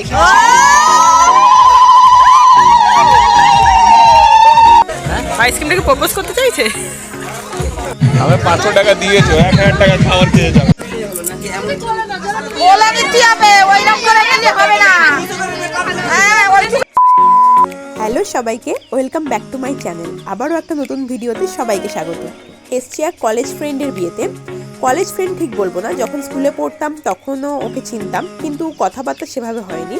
আইসক্রিমটাকে propose করতে চাইছে? আমি পাঁচশো টাকা দিয়েছ এক হাজার টাকা খাবার খেয়ে যাবে বলে দিচ্ছি হবে ওইরকম করে গেলে হবে না। হ্যাঁ হ্যালো সবাইকে welcome back to my channel. আবারও একটা নতুন ভিডিওতে সবাইকে স্বাগত। এসছি এক কলেজ ফ্রেন্ডের বিয়েতে। কলেজ ফ্রেন্ড ঠিক বলব না, যখন স্কুলে পড়তাম তখনও ওকে চিনতাম, কিন্তু কথাবার্তা সেভাবে হয়নি।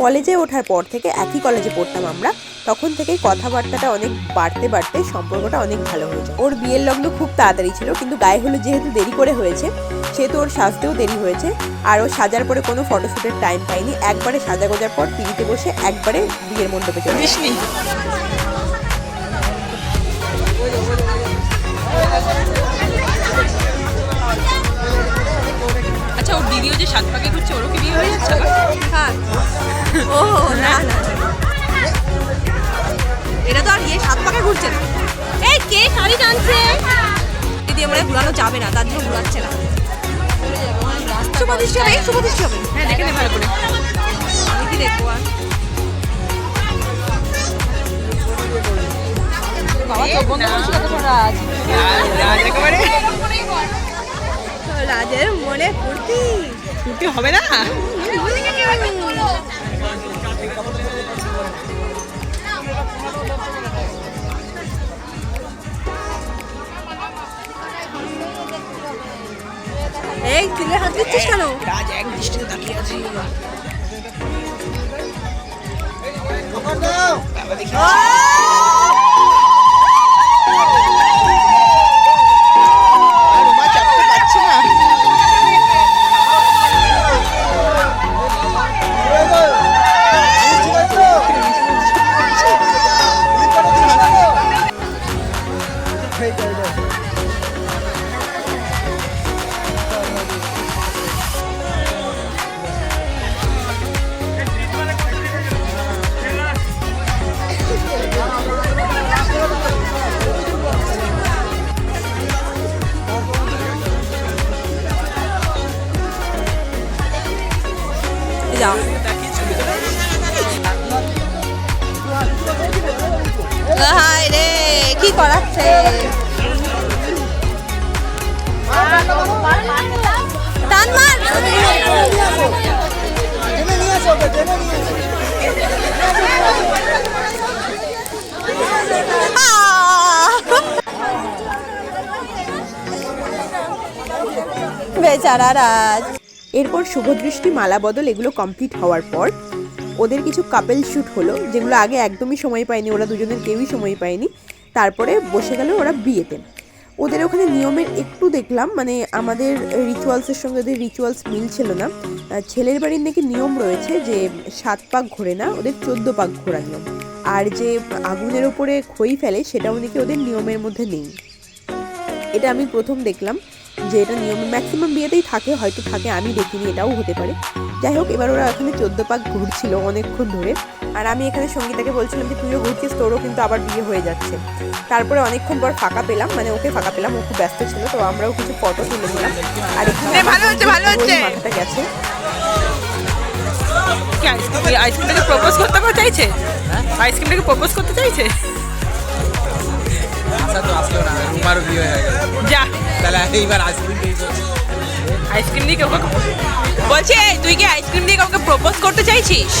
কলেজে ওঠার পর থেকে একই কলেজে পড়তাম আমরা, তখন থেকেই কথাবার্তাটা অনেক বাড়তে বাড়তে সম্পর্কটা অনেক ভালো হয়েছে ওর বিয়ের লগ্ন খুব তাড়াতাড়ি ছিল, কিন্তু গায়ে হলুদ যেহেতু দেরি করে হয়েছে, সেহেতু ওর সাজতেও দেরি হয়েছে, আর ও সাজার পরে কোনো ফটোশ্যুটের টাইম পাইনি একবারে সাজা গোজার পর পিড়িতে বসে একবারে বিয়ের মণ্ডপে চলে কে টানছে দিদি আমরা ঘুরানো যাবে না তার জন্য ঘুরাচ্ছে না। শুভদৃষ্টি হবে শুভদৃষ্টি হবে। হ্যাঁ দেখে নে ভালো করে। আমি কি দেখব আর? বাবা চোখ বন্ধ করছিল তো রাজ রাজ একেবারে। রাজের মনে ফুর্তি। ছুটি হবে না? দৃষ্টিতে তাকিয়ে যাও। হাই রে কি করাচ্ছে? বেচারা রাজ। এরপর শুভদৃষ্টি মালা বদল এগুলো কমপ্লিট হওয়ার পর, ওদের কিছু কাপেল শ্যুট হলো, যেগুলো আগে একদমই সময় পায়নি, ওরা দুজনের কেউই সময় পায়নি। তারপরে বসে গেল ওরা বিয়েতে। ওদের ওখানে নিয়মের একটু দেখলাম মানে আমাদের রিচুয়ালসের সঙ্গে ওদের রিচুয়ালস মিল ছিল না ছেলের বাড়ির নাকি নিয়ম রয়েছে যে সাত পাক ঘোরে না, ওদের চোদ্দ পাক ঘোরা নিয়ম। আর যে আগুনের ওপরে খই ফেলে, সেটাও নাকি ওদের নিয়মের মধ্যে নেই। এটা আমি প্রথম দেখলাম। যে এটা নিয়ম ম্যাক্সিমাম বিয়েতেই থাকে হয়তো থাকে আমি দেখিনি এটাও হতে পারে। যাই হোক এবার ওরা এখানে চোদ্দ পাক ঘুরছিল অনেকক্ষণ ধরে। আর আমি এখানে সঙ্গীতাকে বলছিলাম যে তুইও ঘুরছিস তোরও কিন্তু আবার বিয়ে হয়ে যাচ্ছে। তারপরে অনেকক্ষণ পর ফাঁকা পেলাম মানে ওকে ফাঁকা পেলাম ও খুব ব্যস্ত ছিল তো আমরাও কিছু ফটো তুলে নিলাম। আর এখানে নে, ভালো হচ্ছে, ভালো হচ্ছে। মাথাটা গেছে। কি আইসক্রিমটাকে প্রপোজ করতে করে চাইছে? আইসক্রিমটাকে প্রপোজ করতে চাইছে? আশা তো আসলো না রুমারও বিয়ে হয়ে গেল। যা। তাহলে এইবার আইসক্রিম আইসক্রিম দিয়ে কাউকে বলছি তুই কি আইসক্রিম দিয়ে কাউকে প্রপোজ করতে চাইছিস?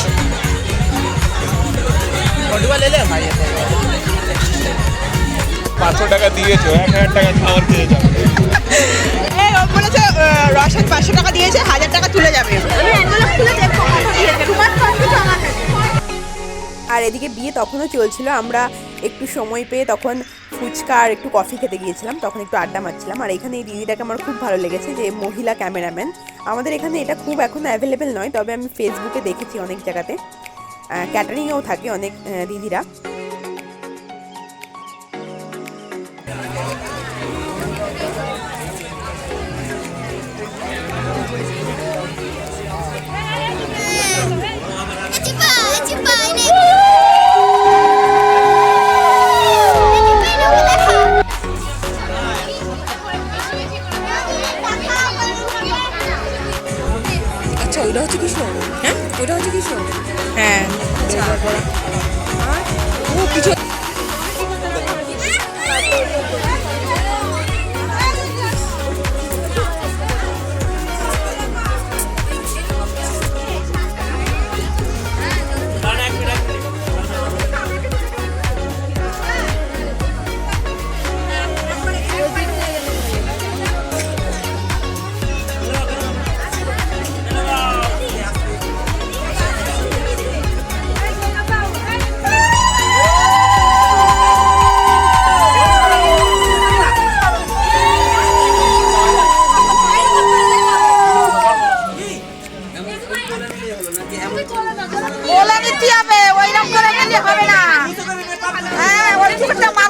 পাঁচশো টাকা দিয়েছ এক হাজার টাকা খাবার খেয়ে যাবে। বলেছে রসদ পাঁচশো টাকা দিয়েছে হাজার টাকা তুলে যাবে। আর এদিকে বিয়ে তখনও চলছিল আমরা একটু সময় পেয়ে তখন ফুচকা আর একটু কফি খেতে গিয়েছিলাম, তখন একটু আড্ডা মারছিলাম। আর এখানে এই দিদিটাকে আমার খুব ভালো লেগেছে যে মহিলা ক্যামেরাম্যান। আমাদের এখানে এটা খুব এখন অ্যাভেলেবেল নয়, তবে আমি ফেসবুকে দেখেছি অনেক জায়গাতে। ক্যাটারিংয়েও থাকে অনেক দিদিরা। আচ্ছা ওইটা হচ্ছে কৃষ্ণ হ্যাঁ? ওইটা হচ্ছে দিছো হ্যাঁ। আর ও কিছু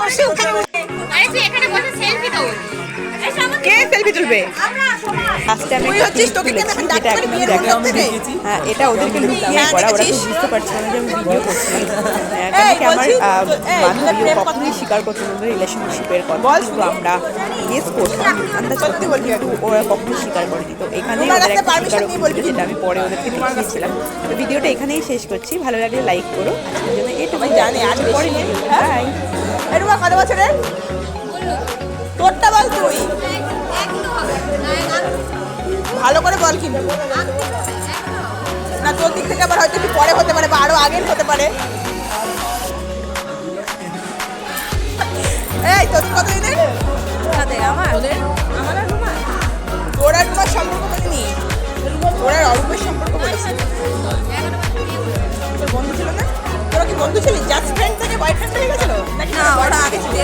একটা এই সামনে কে সেলফি তুলবে? ফার্স্টে আমি যেটা একদম দেখা হ্যাঁ এটা ওদেরকে লুকিয়ে হ্যাঁ, করা ওরা তো? বুঝতে পারছে না যে আমি ভিডিও করছি। হ্যাঁ, কারণ কি আমার বলছি, আহ, তো- এই, বান্ধবী ও প্রেম কখনোই স্বীকার করতো না রিলেশনশিপের কথা। কিন্তু আমরা গেস করতাম আন্দাজ করতে কিন্তু ওরা কখনো স্বীকার করেনি। তো এখানে ওদের একটা স্বীকারোক্তি যেটা আমি পরে ওদেরকে দেখিয়েছিলাম তো ভিডিওটা এখানেই শেষ করছি। ভালো লাগলে লাইক করো। আজকের জন্য এটুকু জানে, আর পরে বাই এরকম কত বছরের? তোরটা বল তুই। ভালো করে বল কিন্তু। না তোর দিক থেকে আবার হয়তো একটু পরে হতে পারে বা আরও আগের হতে পারে। এই তোর কত দিনের আমার? আমার আর রুমা তোর আর রুমার সম্পর্ক বলিনি তোর আর অরূপের সম্পর্ক বলেছি বন্ধু ছিল না? তোরা কি বন্ধু ছিলি? জাস্ট ফ্রেন্ড থেকে বয়ফ্রেন্ড হয়ে গেছিল? না ওরা আগে ছিল?